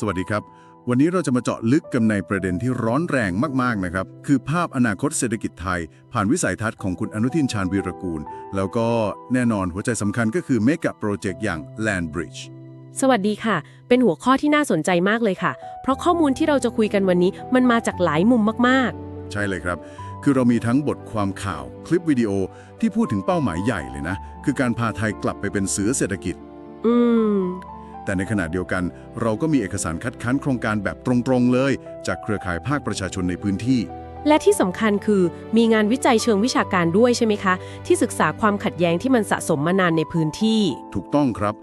สวัสดีครับ วันนี้เราจะมาเจาะลึกกันในประเด็นที่ร้อนแรงมากๆนะครับ คือภาพอนาคตเศรษฐกิจไทย ผ่านวิสัยทัศน์ของคุณอนุทินชาญวีรกูล แล้วก็แน่นอนหัวใจสำคัญก็คือเมกะโปรเจกต์อย่าง Land Bridge สวัสดีค่ะ เป็นหัวข้อที่น่าสนใจมากเลยค่ะ เพราะข้อมูลที่เราจะคุยกันวันนี้มันมาจากหลายมุมมากใช่เลยครับ คือเรามีทั้งบทความข่าว คลิปวิดีโอที่พูดถึงเป้าหมายใหญ่เลยนะ คือการพาไทยกลับไปเป็นเสือเศรษฐกิจๆอืม แต่ในขณะเดียวกัน เราก็มีเอกสารคัดค้านโครงการแบบตรงๆเลย จากเครือข่ายภาคประชาชนในพื้นที่ และที่สำคัญคือมีงานวิจัยเชิงวิชาการด้วยใช่ไหมคะ ที่ศึกษาความขัดแย้งที่มันสะสมมานานในพื้นที่ ถูกต้องครับ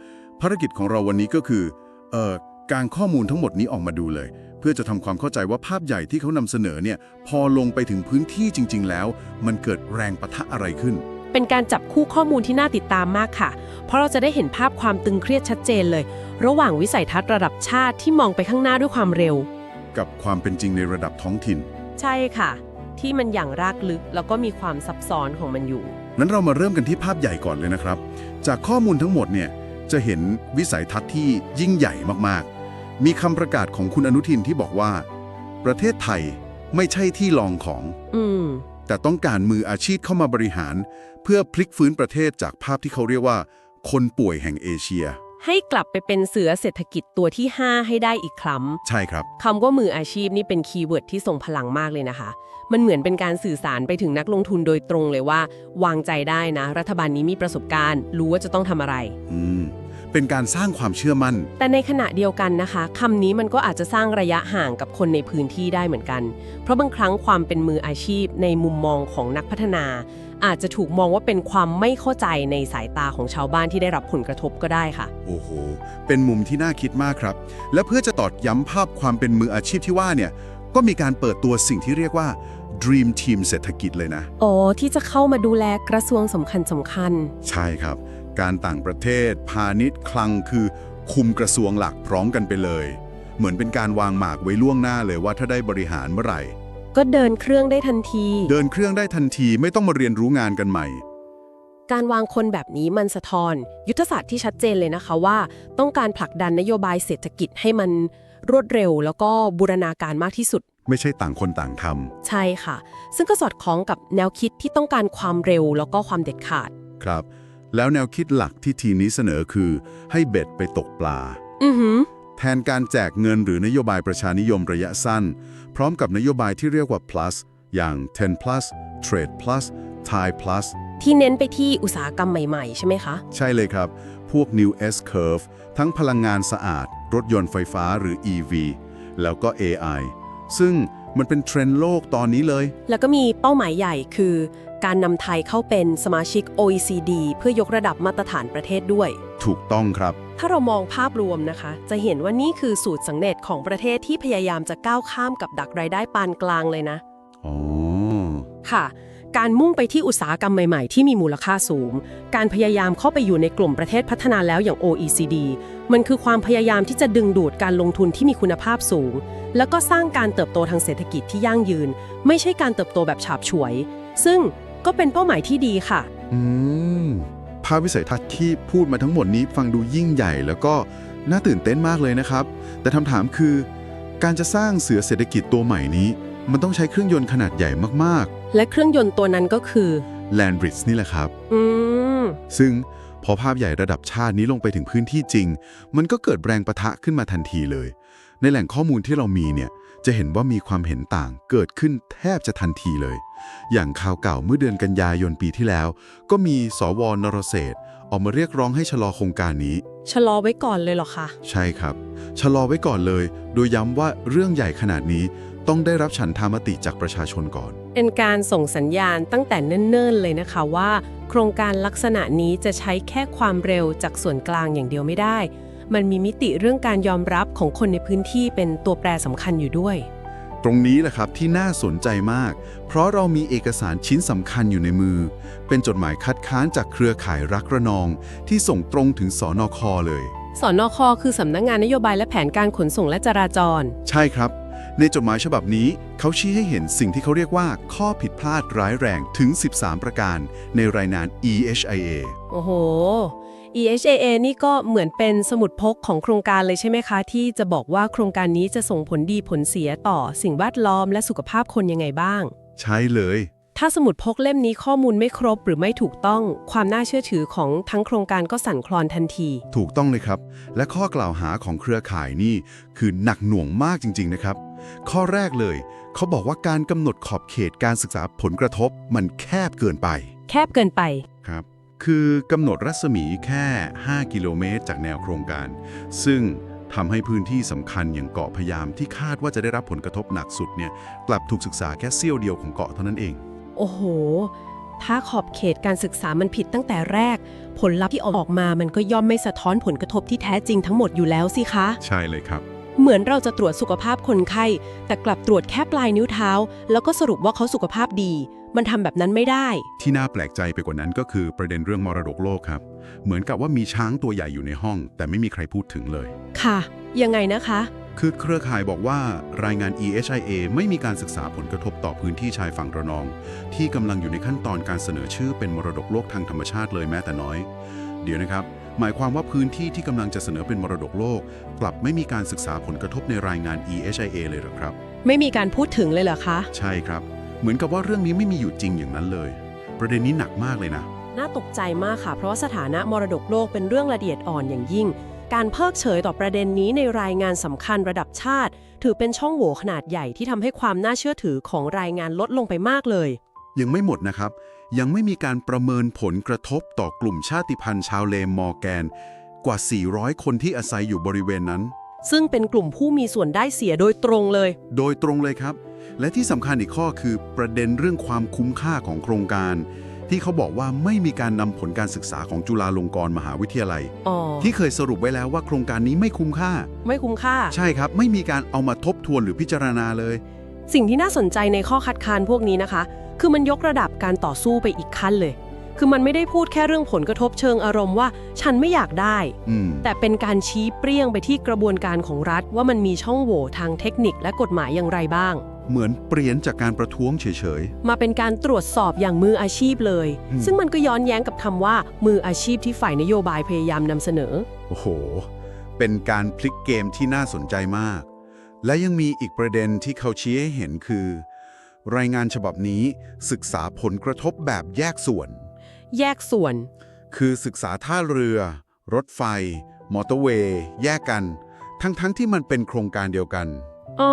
ภารกิจของเราวันนี้ก็คือเอ่อการข้อมูลทั้งหมดนี้ออกมาดูเลย เพื่อจะทำความเข้าใจว่าภาพใหญ่ที่เขานำเสนอเนี่ยพอลงไปถึงพื้นที่จริง ๆ แล้ว มันเกิดแรงปะทะอะไรขึ้น เป็นการจับคู่ข้อมูลที่น่าติดตามมากค่ะ เพราะเราจะได้เห็นภาพความตึงเครียดชัดเจนเลย ระหว่างวิสัยทัศน์ระดับชาติที่มองไปข้างหน้าด้วยความเร็ว กับความเป็นจริงในระดับท้องถิ่น ใช่ค่ะ ที่มันอย่างรากลึกแล้วก็มีความซับซ้อนของมันอยู่ นั้นเรามาเริ่มกันที่ภาพใหญ่ก่อนเลยนะครับ จากข้อมูลทั้งหมดเนี่ยจะเห็นวิสัยทัศน์ที่ยิ่งใหญ่มากๆ มีคำประกาศของคุณอนุทินที่บอกว่า ประเทศไทยไม่ใช่ที่ลองของ อืม แต่ต้องการมืออาชีพเข้ามาบริหาร เพื่อพลิกฟื้นประเทศจากภาพที่เขาเรียกว่า คนป่วยแห่งเอเชีย ให้กลับไปเป็นเสือเศรษฐกิจตัวที่ 5 ให้ได้อีกครั้งใช่ครับ คำว่ามืออาชีพนี่เป็นคีย์เวิร์ดที่ทรงพลังมากเลยนะคะ มันเหมือนเป็นการสื่อสารไปถึงนักลงทุนโดยตรงเลยว่า วางใจได้นะ รัฐบาลนี้มีประสบการณ์ รู้ว่าจะต้องทำอะไร อืม เป็นการสร้างความเชื่อมั่น แต่ในขณะเดียวกันนะคะคำนี้มันก็อาจจะสร้างระยะห่างกับคนในพื้นที่ได้เหมือนกัน เพราะบางครั้งความเป็นมืออาชีพในมุมมองของนักพัฒนา อาจจะถูกมองว่าเป็นความไม่เข้าใจในสายตาของชาวบ้านที่ได้รับผลกระทบก็ได้ค่ะ โอ้โห เป็นมุมที่น่าคิดมากครับ และเพื่อจะตอกย้ำภาพความเป็นมืออาชีพที่ว่าเนี่ยก็มีการเปิดตัวสิ่งที่เรียกว่า Dream Team เศรษฐกิจเลยนะ อ๋อ ที่จะเข้ามาดูแลกระทรวงสำคัญสำคัญ ใช่ครับ การต่างประเทศ พาณิชย์คลังคือ คุมกระทรวงหลักพร้อมกันไปเลย เหมือนเป็นการวางหมากไว้ล่วงหน้าเลยว่าถ้าได้บริหารเมื่อไหร่ ก็เดินเครื่องได้ทันที เดินเครื่องได้ทันทีไม่ต้องมาเรียนรู้งานกันใหม่ การวางคนแบบนี้มันสะท้อน ยุทธศาสตร์ที่ชัดเจนเลยนะคะว่า ต้องการผลักดันนโยบายเศรษฐกิจให้มันรวดเร็ว แล้วก็บูรณาการมากที่สุด ไม่ใช่ต่างคนต่างทใช่ค่ะ ซึ่งก็สอดคล้องกับแนวคิดที่ต้องการความเร็วแล้วก็ความเด็ดขาดำครับ แล้วแนวคิดหลักที่ทีมนี้เสนอคือให้เบ็ดไปตกปลา อือหือแทนการแจกเงินหรือนโยบายประชานิยมระยะสั้น พร้อมกับนโยบายที่เรียกว่า plus อย่าง 10 plus trade plus Thai plus ที่เน้นไปที่อุตสาหกรรมใหม่ๆ ใช่ไหมคะ ใช่เลยครับ พวก new S curve ทั้งพลังงานสะอาด รถยนต์ไฟฟ้าหรือ EV แล้วก็ AI ซึ่ง มันเป็นเทรนด์โลกตอนนี้เลย แล้วก็มีเป้าหมายใหญ่คือ การนำไทยเข้าเป็นสมาชิก OECD เพื่อยกระดับมาตรฐานประเทศด้วย ถูกต้องครับ ถ้าเรามองภาพรวมนะคะ จะเห็นว่านี่คือสูตรสังเร็จของประเทศที่พยายามจะก้าวข้ามกับดักรายได้ปานกลางเลยนะ อ๋อ ค่ะ การมุ่งไปที่อุตสาหกรรมใหม่ๆ ที่มีมูลค่าสูง การพยายามเข้าไปอยู่ในกลุ่มประเทศพัฒนาแล้วอย่าง OECD มันคือความพยายามที่จะดึงดูดการลงทุนที่มีคุณภาพสูง แล้วก็สร้างการเติบโตทางเศรษฐกิจที่ยั่งยืน ไม่ใช่การเติบโตแบบฉาบฉวย ซึ่งก็เป็นเป้าหมายที่ดีค่ะ อืม ภาพวิสัยทัศน์ที่พูดมาทั้งหมดนี้ฟังดูยิ่งใหญ่แล้วก็น่าตื่นเต้นมากเลยนะครับ แต่คำถามคือ การจะสร้างเสือเศรษฐกิจตัวใหม่นี้ มันต้องใช้เครื่องยนต์ขนาดใหญ่มากและเครื่องยนต์ตัวนั้นก็คือ ๆ Land Bridge นี่แหละครับ อืม ซึ่งพอภาพใหญ่ระดับชาตินี้ลงไปถึงพื้นที่จริง มันก็เกิดแรงประทะขึ้นมาทันทีเลย ในแหล่งข้อมูลที่เรามีเนี่ยจะเห็นว่ามีความเห็นต่างเกิดขึ้นแทบจะทันทีเลย อย่างข่าวเก่าเมื่อเดือนกันยายนปีที่แล้ว ก็มีสวนรเศรษฐ์ออกมาเรียกร้องให้ชะลอโครงการนี้ ชะลอไว้ก่อนเลยเหรอคะ ใช่ครับ ชะลอไว้ก่อนเลย โดยย้ำว่าเรื่องใหญ่ขนาดนี้ต้องได้รับฉันทามติจากประชาชนก่อน เป็นการส่งสัญญาณตั้งแต่เนิ่นๆเลยนะคะว่า โครงการลักษณะนี้จะใช้แค่ความเร็วจากส่วนกลางอย่างเดียวไม่ได้ มันมีมิติเรื่องการยอมรับของคนในพื้นที่เป็นตัวแปรสำคัญอยู่ด้วย ตรงนี้แหละครับที่น่าสนใจมาก เพราะเรามีเอกสารชิ้นสำคัญอยู่ในมือ เป็นจดหมายคัดค้านจากเครือข่ายรักระนอง ที่ส่งตรงถึงสอนอคอเลยสอนอคอคือสำนักงานนโยบายและแผนการขนส่งและจราจร ใช่ครับ ในจดหมายฉบับนี้เขาชี้ให้เห็นสิ่งที่เขาเรียกว่า ข้อผิดพลาดร้ายแรงถึง 13 ประการ ในรายงาน EHIA โอ้โห EHAA นี่ก็เหมือนเป็นสมุดพกของโครงการเลยใช่ไหมคะ ที่จะบอกว่าโครงการนี้จะส่งผลดีผลเสียต่อสิ่งแวดล้อมและสุขภาพคนยังไงบ้าง ใช่เลย ถ้าสมุดพกเล่มนี้ข้อมูลไม่ครบหรือไม่ถูกต้อง ความน่าเชื่อถือของทั้งโครงการก็สั่นคลอนทันที ถูกต้องเลยครับ และข้อกล่าวหาของเครือข่ายนี่คือหนักหน่วงมากจริง ๆ นะครับ ข้อแรกเลย เขาบอกว่าการกำหนดขอบเขตการศึกษาผลกระทบ มันแคบเกินไป แคบเกินไป ครับ คือกำหนดรัศมีแค่ 5 กิโลเมตรจากแนวโครงการ ซึ่งทำให้พื้นที่สำคัญอย่างเกาะพะยามที่คาดว่าจะได้รับผลกระทบหนักสุดเนี่ยกลับถูกศึกษาแค่เสี้ยวเดียวของเกาะเท่านั้นเอง โอ้โห ถ้าขอบเขตการศึกษามันผิดตั้งแต่แรก ผลลัพธ์ที่ออกมามันก็ย่อมไม่สะท้อนผลกระทบที่แท้จริงทั้งหมดอยู่แล้วสิคะ ใช่เลยครับ เหมือนเราจะตรวจสุขภาพคนไข้ แต่กลับตรวจแค่ปลายนิ้วเท้า แล้วก็สรุปว่าเขาสุขภาพดี มันทำแบบนั้นไม่ได้ ที่น่าแปลกใจไปกว่านั้นก็คือประเด็นเรื่องมรดกโลกครับ เหมือนกับว่ามีช้างตัวใหญ่อยู่ในห้อง แต่ไม่มีใครพูดถึงเลย ค่ะ ยังไงนะคะ คือเครือข่ายบอกว่ารายงาน EHIA ไม่มีการศึกษาผลกระทบต่อพื้นที่ชายฝั่งระนอง ที่กำลังอยู่ในขั้นตอนการเสนอชื่อเป็นมรดกโลกทางธรรมชาติเลยแม้แต่น้อย เดี๋ยวนะครับ หมายความว่าพื้นที่ที่กำลังจะเสนอเป็นมรดกโลก กลับไม่มีการศึกษาผลกระทบในรายงาน EHIA เลยเหรอครับ ไม่มีการพูดถึงเลยเหรอคะ ใช่ครับ เหมือนกับว่าเรื่องนี้ไม่มีอยู่จริงอย่างนั้นเลย ประเด็นนี้หนักมากเลยนะ น่าตกใจมากค่ะ เพราะว่าสถานะมรดกโลกเป็นเรื่องละเอียดอ่อนอย่างยิ่ง การเพิกเฉยต่อประเด็นนี้ในรายงานสำคัญระดับชาติ ถือเป็นช่องโหว่ขนาดใหญ่ที่ทำให้ความน่าเชื่อถือของรายงานลดลงไปมากเลย ยังไม่หมดนะครับ ยังไม่มีการประเมินผลกระทบต่อกลุ่มชาติพันธุ์ชาวเลมมอร์แกน กว่า 400 คนที่อาศัยอยู่บริเวณนั้น ซึ่งเป็นกลุ่มผู้มีส่วนได้เสียโดยตรงเลย โดยตรงเลยครับ และที่สำคัญอีกข้อคือประเด็นเรื่องความคุ้มค่าของโครงการ ที่เขาบอกว่าไม่มีการนำผลการศึกษาของจุฬาลงกรณ์มหาวิทยาลัย อ๋อที่เคยสรุปไว้แล้วว่าโครงการนี้ไม่คุ้มค่า ไม่คุ้มค่า ใช่ครับ ไม่มีการเอามาทบทวนหรือพิจารณาเลย สิ่งที่น่าสนใจในข้อคัดค้านพวกนี้นะคะ คือมันยกระดับการต่อสู้ไปอีกขั้นเลย คือมันไม่ได้พูดแค่เรื่องผลกระทบเชิงอารมณ์ว่าฉันไม่อยากได้ อืม แต่เป็นการชี้เปรี้ยงไปที่กระบวนการของรัฐว่ามันมีช่องโหว่ทางเทคนิคและกฎหมายอย่างไรบ้าง เหมือนเปลี่ยนจากการประท้วงเฉย มาเป็นการตรวจสอบอย่างมืออาชีพเลย อืม ซึ่งมันก็ย้อนแย้งกับคำว่า มืออาชีพที่ฝ่ายนโยบายพยายามนำเสนอ ๆ โอ้โห เป็นการพลิกเกมที่น่าสนใจมาก และยังมีอีกประเด็นที่เขาชี้ให้เห็นคือ รายงานฉบับนี้ศึกษาผลกระทบแบบแยกส่วน แยกส่วน คือศึกษาท่าเรือ รถไฟ มอเตอร์เวย์ แยกกัน ทั้งๆทที่มันเป็นโครงการเดียวกัน อ๋อ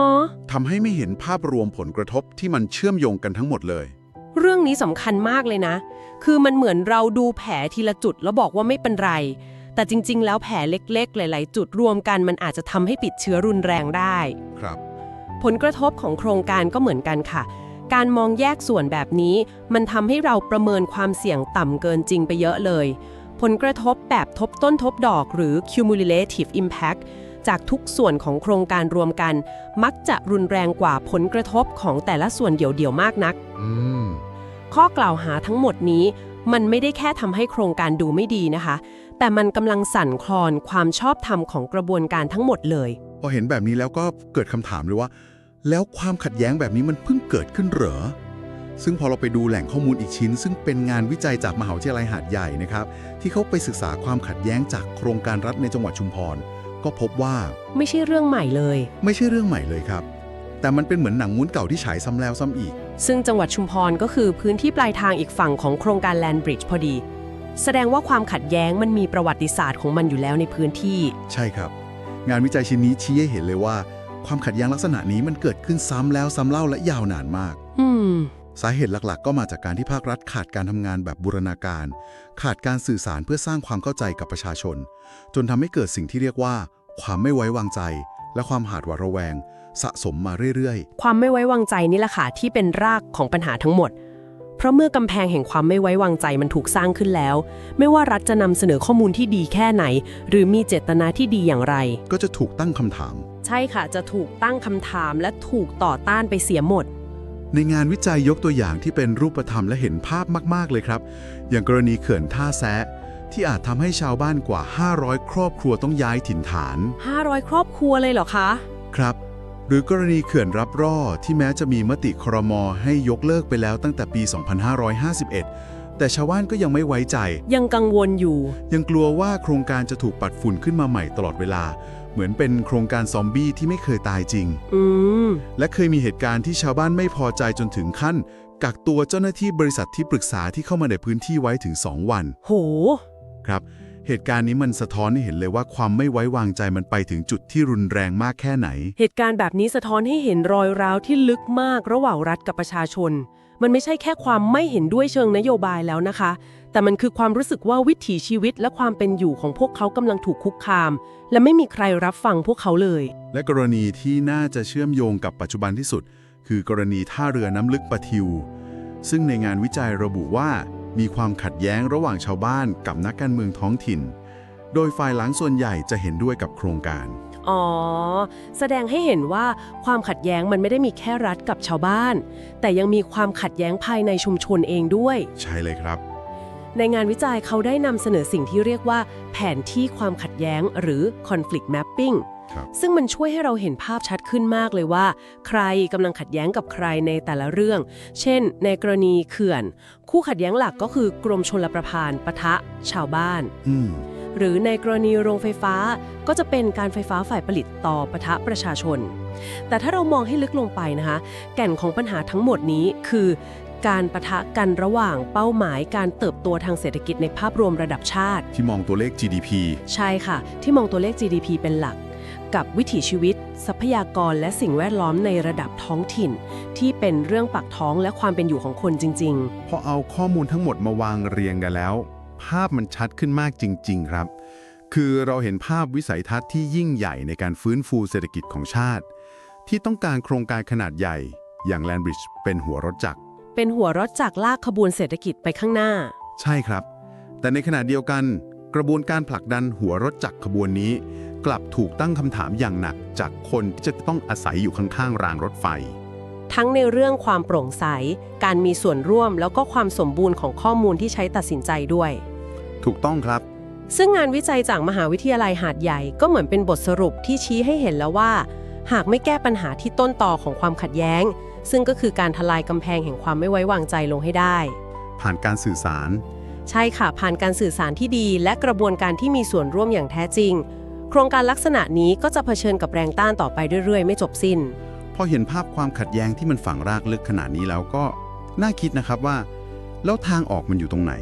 ทำให้ไม่เห็นภาพรวมผลกระทบที่มันเชื่อมโยงกันทั้งหมดเลย เรื่องนี้สำคัญมากเลยนะ คือมันเหมือนเราดูแผลทีละจุดแล้วบอกว่าไม่เป็นไร แต่จริง ๆ แล้วแผลเล็ก ๆ หลาย ๆ จุดรวมกันมันอาจจะทำให้ติดเชื้อรุนแรงได้ ครับ ผลกระทบของโครงการก็เหมือนกันค่ะ การมองแยกส่วนแบบนี้ มันทำให้เราประเมินความเสี่ยงต่ำเกินจริงไปเยอะเลย ผลกระทบแบบทบต้นทบดอกหรือ cumulative impact จากทุกส่วนของโครงการรวมกัน มักจะรุนแรงกว่าผลกระทบของแต่ละส่วนเดี่ยวๆมากนักอืมข้อกล่าวหาทั้งหมดนี้ มันไม่ได้แค่ทำให้โครงการดูไม่ดีนะคะ แต่มันกำลังสั่นคลอนความชอบธรรมของกระบวนการทั้งหมดเลย พอเห็นแบบนี้แล้วก็เกิดคำถามเลยว่า แล้วความขัดแย้งแบบนี้มันเพิ่งเกิดขึ้นเหรอซึ่งพอเราไปดูแหล่งข้อมูลอีกชิ้น ซึ่งเป็นงานวิจัยจากมหาวิทยาลัยหาดใหญ่นะครับ ที่เขาไปศึกษาความขัดแย้งจากโครงการรัฐในจังหวัดชุมพร ก็พบว่า ไม่ใช่เรื่องใหม่เลย ไม่ใช่เรื่องใหม่เลยครับ แต่มันเป็นเหมือนหนังม้วนเก่าที่ฉายซ้ำแล้วซ้ำอีก ซึ่งจังหวัดชุมพรก็คือพื้นที่ปลายทางอีกฝั่งของโครงการแลนบริดจ์พอดี แสดงว่าความขัดแย้งมันมีประวัติศาสตร์ของมันอยู่แล้วในพื้นที่ ใช่ครับ งานวิจัยชิ้นนี้ชี้ให้เห็นเลยว่า ความขัดแย้งลักษณะนี้มันเกิดขึ้นซ้ำแล้วซ้ำเล่าและยาวนานมาก อืม สาเหตุหลักๆ ก็มาจากการที่ภาครัฐขาดการทำงานแบบบูรณาการ ขาดการสื่อสารเพื่อสร้างความเข้าใจกับประชาชน จนทำให้เกิดสิ่งที่เรียกว่า ความไม่ไว้วางใจ และความหาดหวาดระแวง สะสมมาเรื่อยความไม่ไว้วางใจนี่แหละค่ะที่เป็นรากของปัญหาทั้งหมด เพราะเมื่อกำแพงแห่งความไม่ไว้วางใจมันถูกสร้างขึ้นแล้ว ไม่ว่ารัฐจะนำเสนอข้อมูลที่ดีแค่ไหน หรือมีเจตนาที่ดีอย่างไรๆก็จะถูกตั้งคำถาม ใช่ค่ะจะถูกตั้งคำถามและถูกต่อต้านไปเสียหมด ในงานวิจัยยกตัวอย่างที่เป็นรูปธรรมและเห็นภาพมาก ๆ เลยครับ อย่างกรณีเขื่อนท่าแซะที่อาจทำให้ชาวบ้านกว่า 500 ครอบครัวต้องย้ายถิ่นฐาน 500 ครอบครัวเลยเหรอคะ ครับ หรือกรณีเขื่อนรับร่อที่แม้จะมีมติครมให้ยกเลิกไปแล้วตั้งแต่ปี 2551 แต่ชาวบ้านก็ยังไม่ไว้ใจ ยังกังวลอยู่ ยังกลัวว่าโครงการจะถูกปัดฝุ่นขึ้นมาใหม่ตลอดเวลา เหมือนเป็นโครงการซอมบี้ที่ไม่เคยตายจริง อืม และเคยมีเหตุการณ์ที่ชาวบ้านไม่พอใจจนถึงขั้น กักตัวเจ้าหน้าที่บริษัทที่ปรึกษาที่เข้ามาในพื้นที่ไว้ถึง 2 วันโห ครับ เหตุการณ์นี้มันสะท้อนให้เห็นเลยว่าความไม่ไว้วางใจมันไปถึงจุดที่รุนแรงมากแค่ไหน เหตุการณ์แบบนี้สะท้อนให้เห็นรอยร้าวที่ลึกมากระหว่างรัฐกับประชาชน มันไม่ใช่แค่ความไม่เห็นด้วยเชิงนโยบายแล้วนะคะ แต่มันคือความรู้สึกว่าวิถีชีวิตและความเป็นอยู่ของพวกเขากำลังถูกคุกคาม และไม่มีใครรับฟังพวกเขาเลย และกรณีที่น่าจะเชื่อมโยงกับปัจจุบันที่สุด คือกรณีท่าเรือน้ำลึกปะทิว ซึ่งในงานวิจัยระบุว่ามีความขัดแย้งระหว่างชาวบ้านกับนักการเมืองท้องถิ่น โดยฝ่ายหลังส่วนใหญ่จะเห็นด้วยกับโครงการ อ๋อ แสดงให้เห็นว่าความขัดแย้งมันไม่ได้มีแค่รัฐกับชาวบ้าน แต่ยังมีความขัดแย้งภายในชุมชนเองด้วย ใช่เลยครับ ในงานวิจัยเขาได้นำเสนอสิ่งที่เรียกว่า แผนที่ความขัดแย้งหรือ conflict mapping ครับซึ่งมันช่วยให้เราเห็นภาพชัดขึ้นมากเลยว่า ใครกำลังขัดแย้งกับใครในแต่ละเรื่อง เช่น ในกรณีเขื่อน คู่ขัดแย้งหลักก็คือกรมชลประทานปะทะ ชาวบ้านอืมหรือในกรณีโรงไฟฟ้าก็จะเป็นการไฟฟ้าฝ่ายผลิตต่อปะทะประชาชน แต่ถ้าเรามองให้ลึกลงไปนะคะ แก่นของปัญหาทั้งหมดนี้คือ การปะทะกันระหว่างเป้าหมายการเติบโตทางเศรษฐกิจในภาพรวมระดับชาติ ที่มองตัวเลข GDP ใช่ค่ะ ที่มองตัวเลข GDP เป็นหลัก กับวิถีชีวิต ทรัพยากรและสิ่งแวดล้อมในระดับท้องถิ่น ที่เป็นเรื่องปากท้องและความเป็นอยู่ของคนจริง พอเอาข้อมูลทั้งหมดมาวางเรียงกันแล้ว ภาพมันชัดขึ้นมากจริง ๆ ครับ คือเราเห็นภาพวิสัยทัศน์ที่ยิ่งใหญ่ในการฟื้นฟูเศรษฐกิจของชาติ ที่ต้องการโครงการขนาดใหญ่ อย่างแลนบริดจ์เป็นหัวรถจักรๆ เป็นหัวรถจากลากขบวนเศรษฐกิจไปข้างหน้า ใช่ครับ แต่ในขณะเดียวกัน กระบวนการผลักดันหัวรถจักรขบวนนี้ กลับถูกตั้งคำถามอย่างหนักจากคนที่จะต้องอาศัยอยู่ข้างๆรางรถไฟ ทั้งในเรื่องความโปร่งใส การมีส่วนร่วมแล้วก็ความสมบูรณ์ของข้อมูลที่ใช้ตัดสินใจด้วย ถูกต้องครับ ซึ่งงานวิจัยจากมหาวิทยาลัยหาดใหญ่ก็เหมือนเป็นบทสรุปที่ชี้ให้เห็นแล้วว่า หากไม่แก้ปัญหาที่ต้นตอของความขัดแย้ง ซึ่งก็คือการทลายกำแพงแห่งความไม่ไว้วางใจลงให้ได้ ผ่านการสื่อสาร ใช่ค่ะ ผ่านการสื่อสารที่ดี และกระบวนการที่มีส่วนร่วมอย่างแท้จริง โครงการลักษณะนี้ก็จะเผชิญกับแรงต้านต่อไปเรื่อยๆ ไม่จบสิ้น พอเห็นภาพความขัดแย้งที่มันฝังรากลึกขนาดนี้แล้วก็น่าคิดนะครับว่า แล้วทางออกมันอยู่ตรงไหน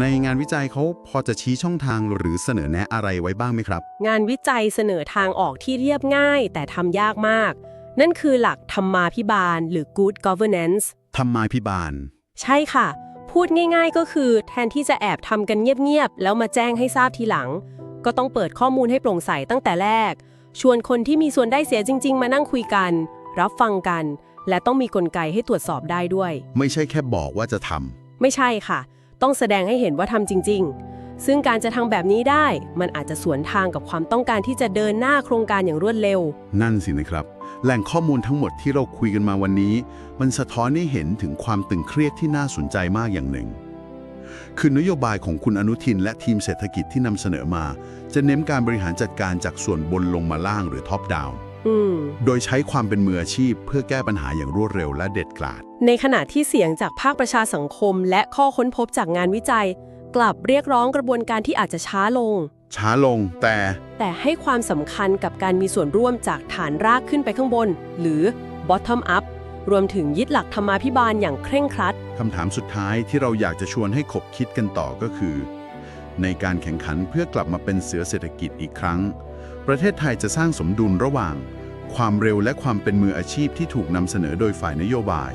ในงานวิจัยเขาพอจะชี้ช่องทางหรือเสนอแนะอะไรไว้บ้างไหมครับ งานวิจัยเสนอทางออกที่เรียบง่าย แต่ทำยากมาก นั่นคือหลักธรรมาภิบาล หรือ good governance ทำมาพิบาล ใช่ค่ะ พูดง่ายๆก็คือแทนที่จะแอบทำกันเงียบๆ แล้วมาแจ้งให้ทราบทีหลัง ก็ต้องเปิดข้อมูลให้โปร่งใสตั้งแต่แรก ชวนคนที่มีส่วนได้เสียจริง ๆ มานั่งคุยกัน รับฟังกัน และต้องมีกลไกให้ตรวจสอบได้ด้วย ไม่ใช่แค่บอกว่าจะทไม่ใช่ค่ะ ต้องแสดงให้เห็นว่าทำจริง ๆ ซึ่งการจะทำแบบนี้ได้ มันอาจจะสวนทางกับความต้องการที่จะเดินหน้าโครงการอย่างรวดเร็วำนั่นสินะครับ แหล่งข้อมูลทั้งหมดที่เราคุยกันมาวันนี้ มันสะท้อนให้เห็นถึงความตึงเครียดที่น่าสนใจมากอย่างหนึ่ง คือนโยบายของคุณอนุทินและทีมเศรษฐกิจที่นำเสนอมา จะเน้นการบริหารจัดการจากส่วนบนลงมาล่างหรือท็อปดาวอืมโดยใช้ความเป็นมืออาชีพเพื่อแก้ปัญหาอย่างรวดเร็วและเด็ดขาด ในขณะที่เสียงจากภาคประชาสังคม และข้อค้นพบจากงานวิจัย กลับเรียกร้องกระบวนการที่อาจจะช้าลง ช้าลงแต่ แต่ให้ความสำคัญกับการมีส่วนร่วมจากฐานรากขึ้นไปข้างบน หรือ bottom up รวมถึงยึดหลักธรรมาภิบาลอย่างเคร่งครัด คำถามสุดท้ายที่เราอยากจะชวนให้ขบคิดกันต่อก็คือ ในการแข่งขันเพื่อกลับมาเป็นเสือเศรษฐกิจอีกครั้ง ประเทศไทยจะสร้างสมดุลระหว่าง ความเร็วและความเป็นมืออาชีพที่ถูกนำเสนอโดยฝ่ายนโยบาย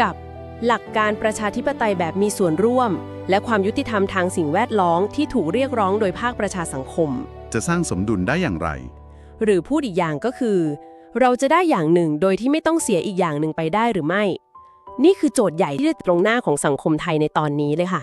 กับหลักการประชาธิปไตยแบบมีส่วนร่วม และความยุติธรรมทางสิ่งแวดล้อมที่ถูกเรียกร้องโดยภาคประชาสังคม จะสร้างสมดุลได้อย่างไร หรือพูดอีกอย่างก็คือ เราจะได้อย่างหนึ่งโดยที่ไม่ต้องเสียอีกอย่างหนึ่งไปได้หรือไม่ นี่คือโจทย์ใหญ่ที่ตรงหน้าของสังคมไทยในตอนนี้เลยค่ะ